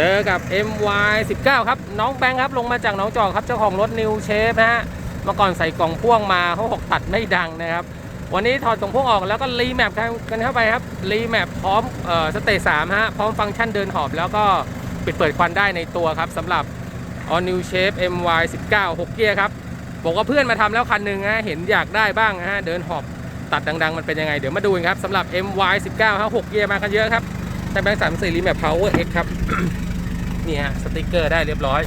เจอกับ MY 19 ครับน้องแบงค์ครับลงมาจากน้องจอกครับเจ้าของรถ New Shape นะฮะเมื่อก่อนใส่กล่องพ่วงมาเขาบอกตัดไม่ดังนะครับ วันนี้ถอดกล่องพ่วงออกแล้วก็รีแมปกันเข้าไปครับรีแมปพร้อมเอ่อสเตจสามฮะพร้อมฟังก์ชันเดินหอบแล้วก็ปิดเปิดควันได้ในตัวครับสำหรับ All New Shape MY 19 6 เกียร์ครับบอกว่าเพื่อนมาทำแล้วคันหนึ่งฮะเห็นอยากได้บ้างฮะเดินหอบตัดดัง ๆ มันเป็นยังไง เดี๋ยวมาดูกันครับสำหรับ MY 19 ฮะ6เกียร์มากันเยอะครับแต่แบงค์สามสี่รีแมป Power X ครับ นี่ฮะสติกเกอร์ได้เรียบร้อย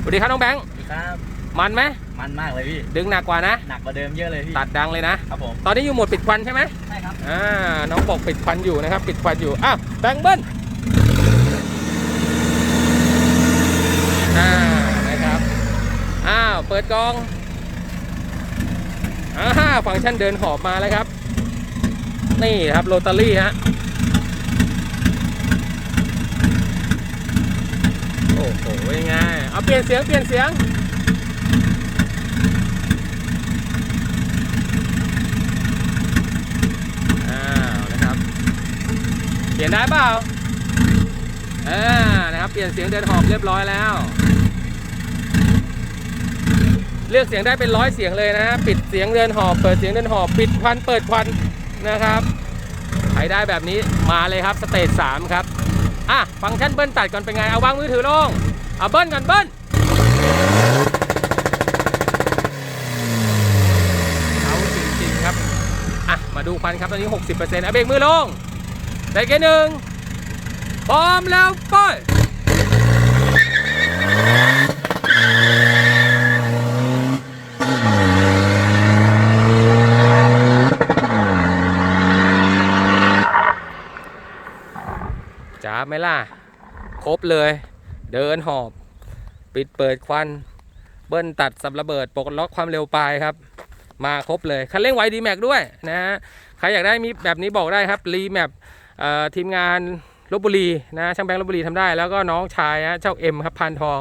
สวัสดีครับน้องแบงค์ครับมันไหมมันมากเลยพี่ดึงหนักกว่านะหนักกว่าเดิมเยอะเลยพี่ตัดดังเลยนะครับผมตอนนี้อยู่โหมดปิดควันใช่ไหมใช่ครับอ่าน้องบอกปิดควันอยู่นะครับ ปิดควันอยู่อ้าวแบงค์เบิ้ลอ่านะครับอ้าวเปิดกองอ่าฟังก์ชันเดินหอบมาแล้วครับ นี่ครับโรตารี่ฮะ โอ้โหยังไง เปลี่ยนเสียง เปลี่ยนเสียง อ้าวนะครับ เปลี่ยนได้เปล่าอ่านะครับ เปลี่ยนเสียงเดินหอบเรียบร้อยแล้ว เลือกเสียงได้เป็นร้อยเสียงเลยนะฮะปิดเสียงเดินหอบ เปิดเสียงเดินหอบ ปิดควัน เปิดควันนะครับใครได้แบบนี้มาเลยครับ สเตจสามครับ อะ ฟังก์ชันเบิ้ลตัดก่อนเป็นไง เอาวางมือถือลง เอาเบิ้ลก่อนเบิ้ลเอาจริงๆครับ อะ มาดูควันครับตอนนี้ 60%อะเบรกมือลงได้แค่หนึ่งพร้อมแล้วไปจ้าไหมล่ะ ครบเลย เดินหอบ ปิดเปิดควัน เบิ้ลตัดสับระเบิดปลดล็อกความเร็วปลายครับ มาครบเลยคันเร่งไวดีแม็กด้วยนะฮะใครอยากได้มีแบบนี้บอกได้ครับรีแมปทีมงานลบบุรีนะช่างแบงค์ลบบุรีทำได้ แล้วก็น้องชายฮะเจ้าเอ็มครับพานทอง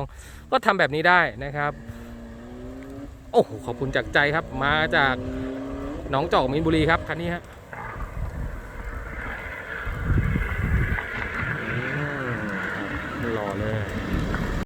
ก็ทำแบบนี้ได้นะครับโอ้โหขอบคุณจากใจครับมาจากหนองจอกมีนบุรีครับคันนี้ฮะ